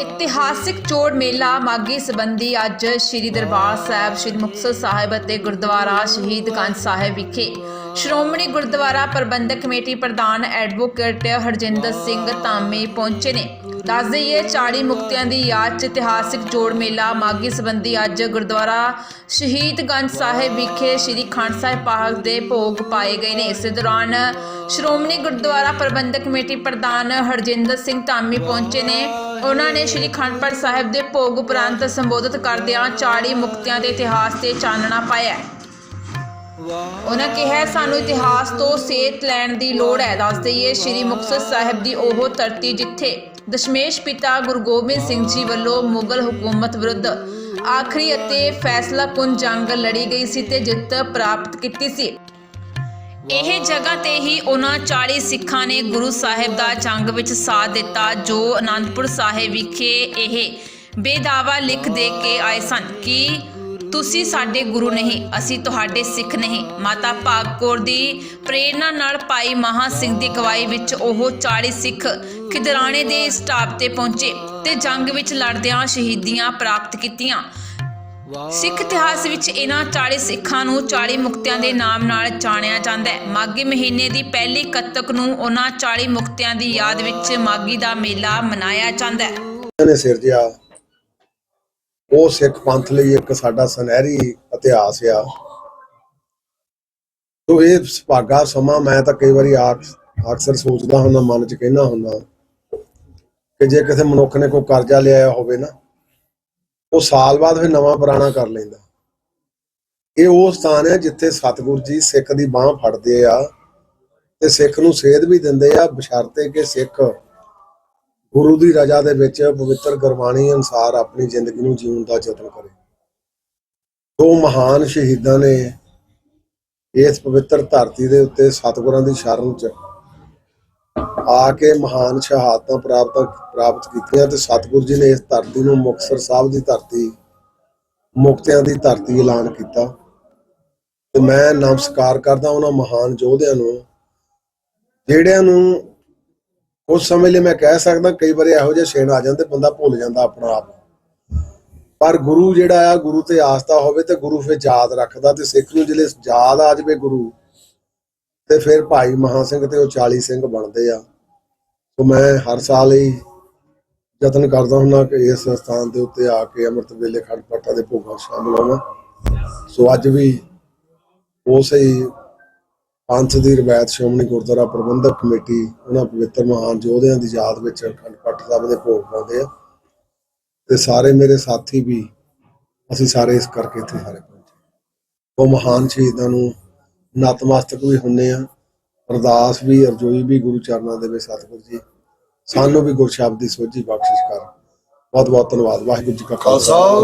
ਇਤਿਹਾਸਿਕ ਚੋੜ ਮੇਲਾ ਮਾਗੀ ਸੰਬੰਧੀ ਅੱਜ ਸ੍ਰੀ ਦਰਬਾਰ ਸਾਹਿਬ, ਸ੍ਰੀ ਮੁਕਤਸਰ ਸਾਹਿਬ ਅਤੇ ਗੁਰਦੁਆਰਾ ਸ਼ਹੀਦ ਗੰਜ ਸਾਹਿਬ ਵਿਖੇ ਸ਼੍ਰੋਮਣੀ ਗੁਰਦੁਆਰਾ ਪ੍ਰਬੰਧਕ ਕਮੇਟੀ ਪ੍ਰਧਾਨ ਐਡਵੋਕੇਟ ਹਰਜਿੰਦਰ ਸਿੰਘ ਧਾਮੀ ਪਹੁੰਚੇ ਨੇ। ਦੱਸ ਦੇਈਏ 40 ਮੁਕਤਿਆਂ ਦੀ ਯਾਦ 'ਚ ਇਤਿਹਾਸਿਕ ਜੋੜ ਮੇਲਾ ਮਾਗੀ ਸੰਬੰਧੀ ਅੱਜ ਗੁਰਦੁਆਰਾ ਸ਼ਹੀਦਗੰਜ ਸਾਹਿਬ ਵਿਖੇ ਸ੍ਰੀ ਖੰਡ ਸਾਹਿਬ ਪਾਠ ਦੇ ਭੋਗ ਪਾਏ ਗਏ ਨੇ। ਇਸ ਦੌਰਾਨ ਸ਼੍ਰੋਮਣੀ ਗੁਰਦੁਆਰਾ ਪ੍ਰਬੰਧਕ ਕਮੇਟੀ ਪ੍ਰਧਾਨ ਹਰਜਿੰਦਰ ਸਿੰਘ ਧਾਮੀ ਪਹੁੰਚੇ ਨੇ। ਉਹਨਾਂ ਨੇ ਸ੍ਰੀ ਖੰਡ ਸਾਹਿਬ ਦੇ ਭੋਗ ਉਪਰੰਤ ਸੰਬੋਧਿਤ ਕਰਦਿਆਂ 40 ਮੁਕਤਿਆਂ ਦੇ ਇਤਿਹਾਸ ਤੇ ਚਾਨਣਾ ਪਾਇਆ। ਉਹਨਾਂ ਕਿਹਾ, ਸਾਨੂੰ ਇਤਿਹਾਸ ਤੋਂ ਸੇਧ ਲੈਣ ਦੀ ਲੋੜ ਹੈ। ਦੱਸ ਦਈਏ, ਸ੍ਰੀ ਮੁਕਤਸਰ ਸਾਹਿਬ ਦੀ ਉਹ ਧਰਤੀ ਜਿੱਥੇ ਦਸ਼ਮੇਸ਼ ਪਿਤਾ ਗੁਰੂ ਗੋਬਿੰਦ ਸਿੰਘ ਜੀ ਵੱਲੋਂ ਮੁਗਲ ਹਕੂਮਤ ਵਿਰੁੱਧ ਆਖਰੀ ਅਤੇ ਫੈਸਲਾ ਜੰਗ ਲੜੀ ਗਈ ਸੀ ਤੇ ਜਿੱਤ ਪ੍ਰਾਪਤ ਕੀਤੀ ਸੀ। ਇਹ ਜਗ੍ਹਾ ਤੇ ਹੀ ਉਹਨਾਂ 40 ਸਿੱਖਾਂ ਨੇ ਗੁਰੂ ਸਾਹਿਬ ਦਾ ਜੰਗ ਵਿੱਚ ਸਾਥ ਦਿੱਤਾ, ਜੋ ਅਨੰਦਪੁਰ ਸਾਹਿਬ ਵਿਖੇ ਇਹ ਬੇਦਾਵਾ ਲਿਖ ਦੇ ਕੇ ਆਏ ਸਨ ਕਿ ਤੁਸੀਂ ਸਾਡੇ ਗੁਰੂ ਨਹੀਂ, ਅਸੀਂ ਤੁਹਾਡੇ ਸਿੱਖ ਨਹੀਂ। ਮਾਤਾ ਭਾਗ ਕੌਰ ਦੀ ਪ੍ਰੇਰਣਾ ਨਾਲ ਭਾਈ ਮਹਾ ਸਿੰਘ ਦੀ ਅਗਵਾਈ ਵਿੱਚ ਉਹ 40 ਸਿੱਖ ਖਿਦਰਾਣੇ ਦੇ ਇਸ ਤੇ ਪਹੁੰਚੇ ਤੇ ਜੰਗ ਵਿੱਚ ਲੜਦਿਆਂ ਸ਼ਹੀਦੀਆਂ ਪ੍ਰਾਪਤ ਕੀਤੀਆਂ। ਸਿੱਖ ਇਤਿਹਾਸ ਵਿੱਚ ਇਹਨਾਂ 40 ਸਿੱਖਾਂ ਨੂੰ 40 ਮੁਕਤਿਆਂ ਦੇ ਨਾਮ ਨਾਲ ਜਾਣਿਆ ਜਾਂਦਾ ਹੈ। ਮਾਘੀ ਮਹੀਨੇ ਦੀ ਪਹਿਲੀ ਕੱਤਕ ਨੂੰ ਉਹਨਾਂ 40 ਮੁਕਤਿਆਂ ਦੀ ਯਾਦ ਵਿੱਚ ਮਾਗੀ ਦਾ ਮੇਲਾ ਮਨਾਇਆ ਜਾਂਦਾ ਹੈ। ਨੇ ਸਿਰਜਿਆ ਉਹ ਸਿੱਖ ਪੰਥ ਲਈ ਇੱਕ ਸਾਡਾ ਸੁਨਹਿਰੀ ਇਤਿਹਾਸ ਆ। ਤੋ ਇਹ ਸੁਭਾਗਾ ਸਮਾਂ ਮੈਂ ਤਾਂ ਕਈ ਵਾਰੀ ਅਕਸਰ ਸੋਚਦਾ ਹੁੰਦਾ, ਮਨ 'ਚ ਕਹਿਣਾ ਹੁੰਦਾ ਕਿ ਜੇ ਕਿਸੇ ਮਨੁੱਖ ਨੇ ਕੋਈ ਕਰਜ਼ਾ ਲਿਆ ਹੋਵੇ ਨਾ, ਉਹ ਸਾਲ ਬਾਅਦ ਫਿਰ ਨਵਾਂ ਪੁਰਾਣਾ ਕਰ ਲੈਂਦਾ। ਇਹ ਉਹ ਸਥਾਨ ਹੈ ਜਿੱਥੇ ਸਤਿਗੁਰੂ ਜੀ ਸਿੱਖ ਦੀ ਬਾਹ ਫੜਦੇ ਆ ਤੇ ਸਿੱਖ ਨੂੰ ਸੇਧ ਵੀ ਦਿੰਦੇ ਆ, ਬਸ਼ਰਤੇ ਕਿ ਸਿੱਖ ਗੁਰੂ ਦੀ ਰਜ਼ਾ ਦੇ ਵਿੱਚ ਪਵਿੱਤਰ ਗੁਰਬਾਣੀ ਅਨੁਸਾਰ ਆਪਣੀ ਜ਼ਿੰਦਗੀ ਨੂੰ ਜੀਉਣ ਦਾ ਯਤਨ ਕਰੇ। ਦੋ ਮਹਾਨ ਸ਼ਹੀਦਾਂ ਨੇ ਇਸ ਪਵਿੱਤਰ ਧਰਤੀ ਦੇ ਉੱਤੇ ਸਤਿਗੁਰਾਂ ਦੀ ਸ਼ਰਨ 'ਚ ਆ ਕੇ ਮਹਾਨ ਸ਼ਹਾਦਤਾਂ ਪ੍ਰਾਪਤ ਪ੍ਰਾਪਤ ਕੀਤੀਆਂ ਤੇ ਸਤਿਗੁਰ ਜੀ ਨੇ ਇਸ ਧਰਤੀ ਨੂੰ ਮੁਕਤਸਰ ਸਾਹਿਬ ਦੀ ਧਰਤੀ, ਮੁਕਤਿਆਂ ਦੀ ਧਰਤੀ ਐਲਾਨ ਕੀਤਾ। ਤੇ ਮੈਂ ਨਮਸਕਾਰ ਕਰਦਾ ਉਹਨਾਂ ਮਹਾਨ ਯੋਧਿਆਂ ਨੂੰ, ਜਿਹੜਿਆਂ ਨੂੰ ਉਸ ਸਮੇਂ ਲਈ ਮੈਂ ਕਹਿ ਸਕਦਾ ਕਈ ਵਾਰੀ ਇਹੋ ਜਿਹੇ ਛੇਣ ਆ ਜਾਂਦੇ, ਬੰਦਾ ਭੁੱਲ ਜਾਂਦਾ ਆਪਣਾ ਆਪ। ਪਰ ਗੁਰੂ ਜਿਹੜਾ ਆ, ਗੁਰੂ ਤੇ ਆਸਥਾ ਹੋਵੇ ਤੇ ਗੁਰੂ ਫਿਰ ਯਾਦ ਰੱਖਦਾ ਤੇ ਸਿੱਖ ਨੂੰ ਜਿਹੜੇ ਯਾਦ ਆ ਜਾਵੇ ਗੁਰੂ, ਤੇ ਫਿਰ ਭਾਈ ਮਹਾ ਸਿੰਘ ਤੇ ਉਹ 40 ਸਿੰਘ ਬਣਦੇ ਆ। ਸੋ ਮੈਂ ਹਰ ਸਾਲ ਹੀ ਯਤਨ ਕਰਦਾ ਹੁੰਦਾ ਕਿ ਇਸ ਸਥਾਨ ਦੇ ਉੱਤੇ ਆ ਕੇ ਅੰਮ੍ਰਿਤ ਵੇਲੇ ਖੰਡ ਪਾਠਾਂ ਦੇ ਭੋਗਾਂ 'ਚ ਸ਼ਾਮਲ ਹੋਵਾਂ। ਸੋ ਅੱਜ ਵੀ ਉਸੇ ਹੀ ਪੰਥ ਦੀ ਰਵਾਇਤ ਸ਼੍ਰੋਮਣੀ ਗੁਰਦੁਆਰਾ ਪ੍ਰਬੰਧਕ ਕਮੇਟੀ, ਉਹਨਾਂ ਪਵਿੱਤਰ ਮਹਾਨ ਯੋਧਿਆਂ ਦੀ ਯਾਦ ਵਿੱਚ ਅਖੰਡ ਪਾਠ ਸਾਹਿਬ ਦੇ ਭੋਗ ਪਾਉਂਦੇ ਆ। ਤੇ ਸਾਰੇ ਮੇਰੇ ਸਾਥੀ ਵੀ, ਅਸੀਂ ਸਾਰੇ ਇਸ ਕਰਕੇ ਇੱਥੇ ਸਾਰੇ ਪਹੁੰਚੇ। ਉਹ ਮਹਾਨ ਸ਼ਹੀਦਾਂ ਨੂੰ ਨਤਮਸਤਕ ਵੀ ਹੁੰਨੇ ਆ। ਅਰਦਾਸ ਵੀ, ਅਰਜ਼ੋਈ ਵੀ ਗੁਰੂ ਚਰਨਾਂ ਦੇ ਵਿੱਚ ਸਤਿਗੁਰੂ ਜੀ। ਸਾਨੂੰ ਵੀ ਗੁਰਸ਼ਬਦ ਦੀ ਸੋਝੀ ਬਖਸ਼ਿਸ਼ ਕਰ। ਬਹੁਤ ਬਹੁਤ ਧੰਨਵਾਦ। ਵਾਹਿਗੁਰੂ ਜੀ ਕਾ ਖਾਲਸਾ।